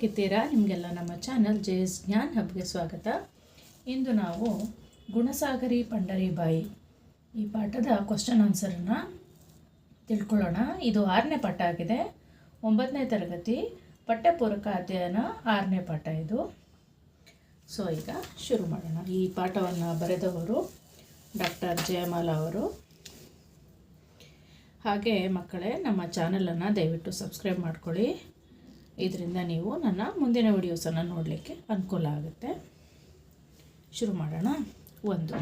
ಹೇಗಿದ್ದೀರಾ ನಿಮಗೆಲ್ಲ ನಮ್ಮ ಚಾನಲ್ ಜೆ ಎಸ್ ಜ್ಞಾನ್ ಹಬ್ಗೆ ಸ್ವಾಗತ. ಇಂದು ನಾವು ಗುಣಸಾಗರಿ ಪಂಡರಿಬಾಯಿ ಈ ಪಾಠದ ಕ್ವಶನ್ ಆನ್ಸರನ್ನು ತಿಳ್ಕೊಳ್ಳೋಣ. ಇದು ಆರನೇ ಪಾಠ ಆಗಿದೆ. ಒಂಬತ್ತನೇ ತರಗತಿ ಪಠ್ಯಪೂರಕ ಅಧ್ಯಯನ ಆರನೇ ಪಾಠ ಇದು. ಸೊ ಈಗ ಶುರು ಮಾಡೋಣ. ಈ ಪಾಠವನ್ನು ಬರೆದವರು ಡಾಕ್ಟರ್ ಜಯಮಾಲಾ ಅವರು. ಹಾಗೆ ಮಕ್ಕಳೇ, ನಮ್ಮ ಚಾನಲನ್ನು ದಯವಿಟ್ಟು ಸಬ್ಸ್ಕ್ರೈಬ್ ಮಾಡ್ಕೊಳ್ಳಿ. ಇದರಿಂದ ನೀವು ನನ್ನ ಮುಂದಿನ ವಿಡಿಯೋಸನ್ನು ನೋಡಲಿಕ್ಕೆ ಅನುಕೂಲ ಆಗುತ್ತೆ. ಶುರು ಮಾಡೋಣ. ಒಂದು.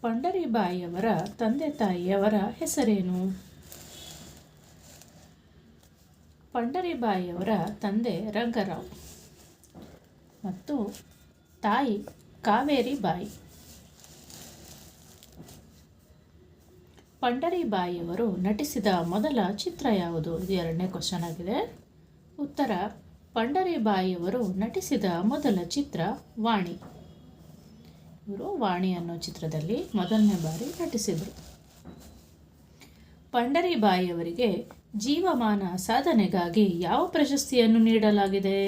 ಪಂಡರಿಬಾಯಿಯವರ ತಂದೆ ತಾಯಿಯವರ ಹೆಸರೇನು? ಪಂಡರಿಬಾಯಿಯವರ ತಂದೆ ರಂಗರಾವ್. ಮತ್ತು ತಾಯಿ ಕಾವೇರಿ ಬಾಯಿ ಪಂಡರಿಬಾಯಿಯವರು ನಟಿಸಿದ ಮೊದಲ ಚಿತ್ರ ಯಾವುದು? ಇದು ಎರಡನೇ ಕ್ವಶನ್ ಆಗಿದೆ. ಉತ್ತರ. ಪಂಡರಿಬಾಯಿಯವರು ನಟಿಸಿದ ಮೊದಲ ಚಿತ್ರ ವಾಣಿ. ಇವರು ವಾಣಿ ಅನ್ನೋ ಚಿತ್ರದಲ್ಲಿ ಮೊದಲನೇ ಬಾರಿ ನಟಿಸಿದರು. ಪಂಡರಿಬಾಯಿಯವರಿಗೆ ಜೀವಮಾನ ಸಾಧನೆಗಾಗಿ ಯಾವ ಪ್ರಶಸ್ತಿಯನ್ನು ನೀಡಲಾಗಿದೆ?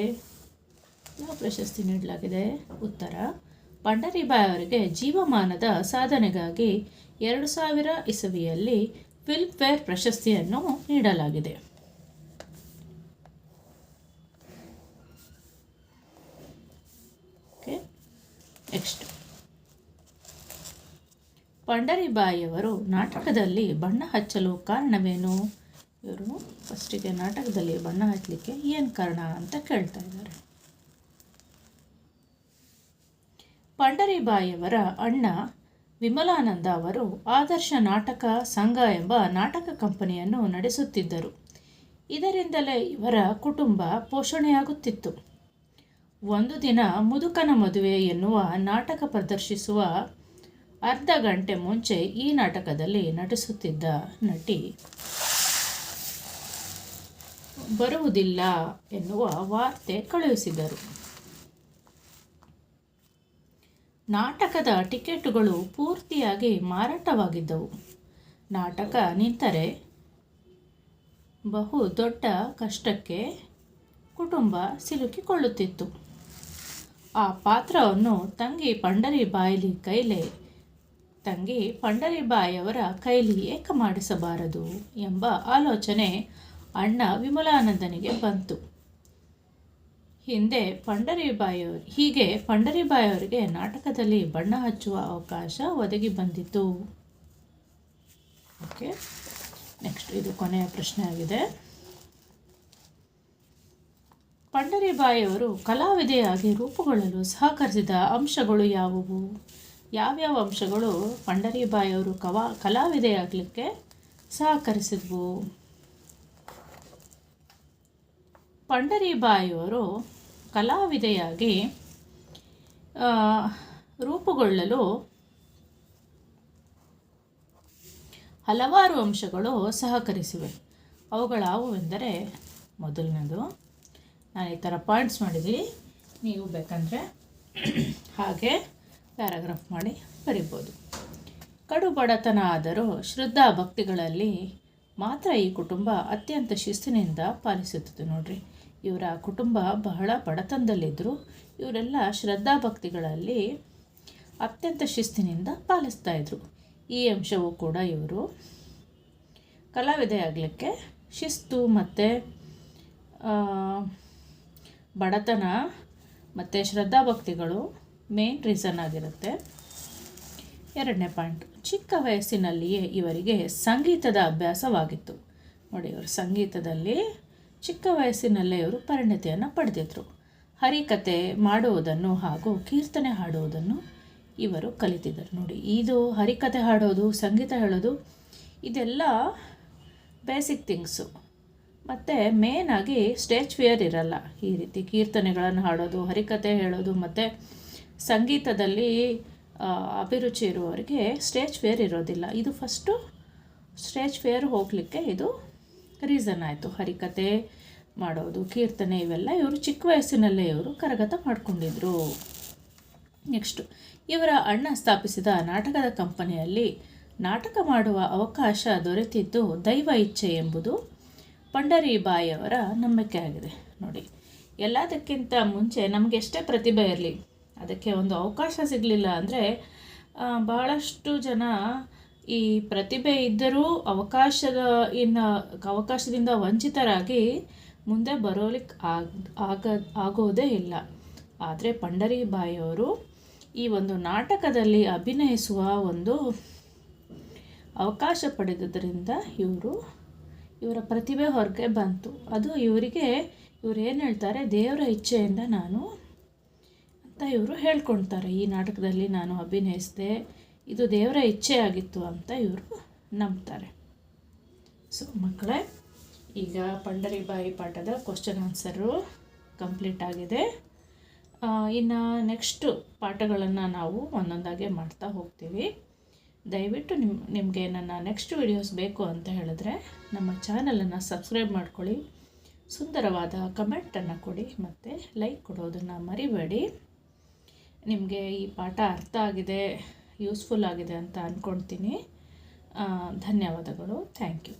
ಯಾವ ಪ್ರಶಸ್ತಿ ನೀಡಲಾಗಿದೆ? ಉತ್ತರ. ಪಂಡರಿಬಾಯಿ ಅವರಿಗೆ ಜೀವಮಾನದ ಸಾಧನೆಗಾಗಿ ಎರಡು ಸಾವಿರ ಇಸವಿಯಲ್ಲಿ ಫಿಲ್ಮ್ಫೇರ್ ಪ್ರಶಸ್ತಿಯನ್ನು ನೀಡಲಾಗಿದೆ ಓಕೆ ನೆಕ್ಸ್ಟ್. ಪಂಡರಿಬಾಯಿಯವರು ನಾಟಕದಲ್ಲಿ ಬಣ್ಣ ಹಚ್ಚಲು ಕಾರಣವೇನು? ಇವರು ಫಸ್ಟಿಗೆ ನಾಟಕದಲ್ಲಿ ಬಣ್ಣ ಹಚ್ಚಲಿಕ್ಕೆ ಏನು ಕಾರಣ ಅಂತ ಕೇಳ್ತಾ ಇದ್ದಾರೆ. ಪಂಡರಿಬಾಯಿಯವರ ಅಣ್ಣ ವಿಮಲಾನಂದ ಅವರು ಆದರ್ಶ ನಾಟಕ ಸಂಘ ಎಂಬ ನಾಟಕ ಕಂಪನಿಯನ್ನು ನಡೆಸುತ್ತಿದ್ದರು. ಇದರಿಂದಲೇ ಇವರ ಕುಟುಂಬ ಪೋಷಣೆಯಾಗುತ್ತಿತ್ತು. ಒಂದು ದಿನ ಮುದುಕನ ಮದುವೆ ಎನ್ನುವ ನಾಟಕ ಪ್ರದರ್ಶಿಸುವ ಅರ್ಧ ಗಂಟೆ ಮುಂಚೆ ಈ ನಾಟಕದಲ್ಲಿ ನಟಿಸುತ್ತಿದ್ದ ನಟಿ. ಬರುವುದಿಲ್ಲ ಎನ್ನುವ ವಾರ್ತೆ ಕಳುಹಿಸಿದರು. ನಾಟಕದ ಟಿಕೆಟುಗಳು ಪೂರ್ತಿಯಾಗಿ ಮಾರಾಟವಾಗಿದ್ದವು. ನಾಟಕ ನಿಂತರೆ ಬಹು ದೊಡ್ಡ ಕಷ್ಟಕ್ಕೆ ಕುಟುಂಬ ಸಿಲುಕಿಕೊಳ್ಳುತ್ತಿತ್ತು. ಆ ಪಾತ್ರವನ್ನು ತಂಗಿ ಪಂಡರಿಬಾಯಿಲಿ ಕೈಲೆ, ತಂಗಿ ಪಂಡರಿಬಾಯಿಯವರ ಕೈಲಿ ಏಕ ಮಾಡಿಸಬಾರದು ಎಂಬ ಆಲೋಚನೆ ಅಣ್ಣ ವಿಮಲಾನಂದನಿಗೆ ಬಂತು. ಹಿಂದೆ ಪಂಡರಿಬಾಯಿಯವರು ಹೀಗೆ ಪಂಡರಿಬಾಯಿಯವರಿಗೆ ನಾಟಕದಲ್ಲಿ ಬಣ್ಣ ಹಚ್ಚುವ ಅವಕಾಶ ಒದಗಿ ಬಂದಿತು ಓಕೆ, ನೆಕ್ಸ್ಟ್ ಇದು ಕೊನೆಯ ಪ್ರಶ್ನೆ ಆಗಿದೆ ಪಂಡರಿಬಾಯಿಯವರು ಕಲಾವಿದೆಯಾಗಿ ರೂಪುಗೊಳ್ಳಲು ಸಹಕರಿಸಿದ ಅಂಶಗಳು ಯಾವುವು? ಯಾವ್ಯಾವ ಅಂಶಗಳು ಪಂಡರಿಬಾಯಿಯವರು ಕವಾ, ಕಲಾವಿದೆಯಾಗಲಿಕ್ಕೆ ಸಹಕರಿಸಿದ್ವು? ಪಂಡರಿಬಾಯಿಯವರು ಕಲಾವಿದೆಯಾಗಿ ರೂಪುಗೊಳ್ಳಲು ಹಲವಾರು ಅಂಶಗಳು ಸಹಕರಿಸಿವೆ. ಅವುಗಳಾವುವೆಂದರೆ, ಮೊದಲನೇದು ನಾನು ಈ ಥರ ಪಾಯಿಂಟ್ಸ್ ಮಾಡಿದ್ದೀನಿ. ನೀವು ಬೇಕಂದರೆ ಹಾಗೆ ಪ್ಯಾರಾಗ್ರಾಫ್ ಮಾಡಿ ಬರಿಬೋದು. ಕಡು ಬಡತನ ಆದರೂ ಶ್ರದ್ಧಾ ಭಕ್ತಿಗಳಲ್ಲಿ ಮಾತ್ರ ಈ ಕುಟುಂಬ ಅತ್ಯಂತ ಶಿಸ್ತಿನಿಂದ ಪಾಲಿಸುತ್ತದೆ ನೋಡ್ರಿ. ಇವರ ಕುಟುಂಬ ಬಹಳ ಬಡತನದಲ್ಲಿದ್ದರು ಇವರೆಲ್ಲ ಶ್ರದ್ಧಾ ಭಕ್ತಿಗಳಲ್ಲಿ ಅತ್ಯಂತ ಶಿಸ್ತಿನಿಂದ ಪಾಲಿಸ್ತಾ ಇದ್ರು. ಈ ಅಂಶವು ಕೂಡ ಇವರು ಕಲಾವಿದೆಯಾಗಲಿಕ್ಕೆ ಶಿಸ್ತು ಮತ್ತು ಬಡತನ ಮತ್ತು ಶ್ರದ್ಧಾಭಕ್ತಿಗಳು ಮೇನ್ ರೀಸನ್ ಆಗಿರುತ್ತೆ. ಎರಡನೇ ಪಾಯಿಂಟ್ ಚಿಕ್ಕ ವಯಸ್ಸಿನಲ್ಲಿಯೇ ಇವರಿಗೆ ಸಂಗೀತದ ಅಭ್ಯಾಸವಾಗಿತ್ತು. ನೋಡಿ, ಇವರು ಸಂಗೀತದಲ್ಲಿ ಚಿಕ್ಕ ವಯಸ್ಸಿನಲ್ಲೇ ಇವರು ಪರಿಣತಿಯನ್ನು ಪಡೆದಿದ್ರು. ಹರಿಕತೆ ಮಾಡುವುದನ್ನು ಹಾಗೂ ಕೀರ್ತನೆ ಹಾಡುವುದನ್ನು ಇವರು ಕಲಿತಿದ್ದರು. ನೋಡಿ, ಇದು ಹರಿಕತೆ ಹಾಡೋದು, ಸಂಗೀತ ಹೇಳೋದು, ಇದೆಲ್ಲ ಬೇಸಿಕ್ ಥಿಂಗ್ಸು ಮತ್ತು ಮೇನಾಗಿ ಸ್ಟೇಜ್ ಫಿಯರ್ ಇರಲ್ಲ. ಈ ರೀತಿ ಕೀರ್ತನೆಗಳನ್ನು ಹಾಡೋದು ಹರಿಕತೆ ಹೇಳೋದು, ಮತ್ತು ಸಂಗೀತದಲ್ಲಿ ಅಭಿರುಚಿ ಇರುವವರಿಗೆ ಸ್ಟೇಜ್ ಫೇರ್ ಇರೋದಿಲ್ಲ. ಇದು ಫಸ್ಟು ಸ್ಟೇಜ್ ಫೇರ್ ಹೋಗಲಿಕ್ಕೆ ಇದು ರೀಸನ್ ಆಯಿತು. ಹರಿಕತೆ ಮಾಡೋದು, ಕೀರ್ತನೆ ಇವೆಲ್ಲ ಇವರು ಚಿಕ್ಕ ವಯಸ್ಸಿನಲ್ಲೇ ಇವರು ಕರಗತ ಮಾಡಿಕೊಂಡಿದ್ರು. ನೆಕ್ಸ್ಟು ಇವರ ಅಣ್ಣ ಸ್ಥಾಪಿಸಿದ ನಾಟಕದ ಕಂಪನಿಯಲ್ಲಿ ನಾಟಕ ಮಾಡುವ ಅವಕಾಶ ದೊರೆತಿದ್ದು ದೈವ ಇಚ್ಛೆ ಎಂಬುದು ಪಂಡರಿಬಾಯಿಯವರ ನಂಬಿಕೆ ಆಗಿದೆ ನೋಡಿ, ಎಲ್ಲದಕ್ಕಿಂತ ಮುಂಚೆ ನಮಗೆ ಎಷ್ಟೇ ಪ್ರತಿಭೆ ಇರಲಿ, ಅದಕ್ಕೆ ಒಂದು ಅವಕಾಶ ಸಿಗಲಿಲ್ಲ ಅಂದರೆ ಭಾಳಷ್ಟು ಜನ ಈ ಪ್ರತಿಭೆ ಇದ್ದರೂ ಅವಕಾಶದ, ಇನ್ನ ಅವಕಾಶದಿಂದ ವಂಚಿತರಾಗಿ ಮುಂದೆ ಬರೋಲಿಕ್ಕೆ ಆಗ ಆಗ, ಆಗೋದೇ ಇಲ್ಲ. ಆದರೆ ಪಂಡರಿಬಾಯಿಯವರು ಈ ಒಂದು ನಾಟಕದಲ್ಲಿ ಅಭಿನಯಿಸುವ ಒಂದು ಅವಕಾಶ ಪಡೆದುದರಿಂದ ಇವರು ಇವರ ಪ್ರತಿಭೆ ಹೊರಗೆ ಬಂತು. ಅದು ಇವರಿಗೆ, ಇವ್ರು ಏನು ಹೇಳ್ತಾರೆ, ದೇವರ ಇಚ್ಛೆಯಿಂದ ನಾನು ಅಂತ ಇವರು ಹೇಳ್ಕೊಳ್ತಾರೆ ಈ ನಾಟಕದಲ್ಲಿ ನಾನು ಅಭಿನಯಿಸಿದೆ, ಇದು ದೇವರ ಇಚ್ಛೆ ಆಗಿತ್ತು ಅಂತ ಇವರು ನಂಬ್ತಾರೆ. ಸೊ ಮಕ್ಕಳೇ, ಈಗ ಪಂಡರಿಬಾಯಿ ಪಾಠದ ಕ್ವಶನ್ ಆನ್ಸರು ಕಂಪ್ಲೀಟ್ ಆಗಿದೆ. ಇನ್ನು ನೆಕ್ಸ್ಟು ಪಾಠಗಳನ್ನು ನಾವು ಒಂದೊಂದಾಗೆ ಮಾಡ್ತಾ ಹೋಗ್ತೀವಿ. ದಯವಿಟ್ಟು ನಿಮ್ಮ ನಿಮಗೆ ನನ್ನ ನೆಕ್ಸ್ಟ್ ವಿಡಿಯೋಸ್ ಬೇಕು ಅಂತ ಹೇಳಿದ್ರೆ ನಮ್ಮ ಚಾನಲನ್ನು ಸಬ್ಸ್ಕ್ರೈಬ್ ಮಾಡ್ಕೊಳ್ಳಿ. ಸುಂದರವಾದ ಕಮೆಂಟನ್ನು ಕೊಡಿ ಮತ್ತು ಲೈಕ್ ಕೊಡೋದನ್ನು ಮರಿಬೇಡಿ. ನಿಮಗೆ ಈ ಪಾಠ ಅರ್ಥ ಆಗಿದೆ ಯೂಸ್ಫುಲ್ ಆಗಿದೆ ಅಂತ ಅಂದ್ಕೊಳ್ತೀನಿ ಧನ್ಯವಾದಗಳು. Thank you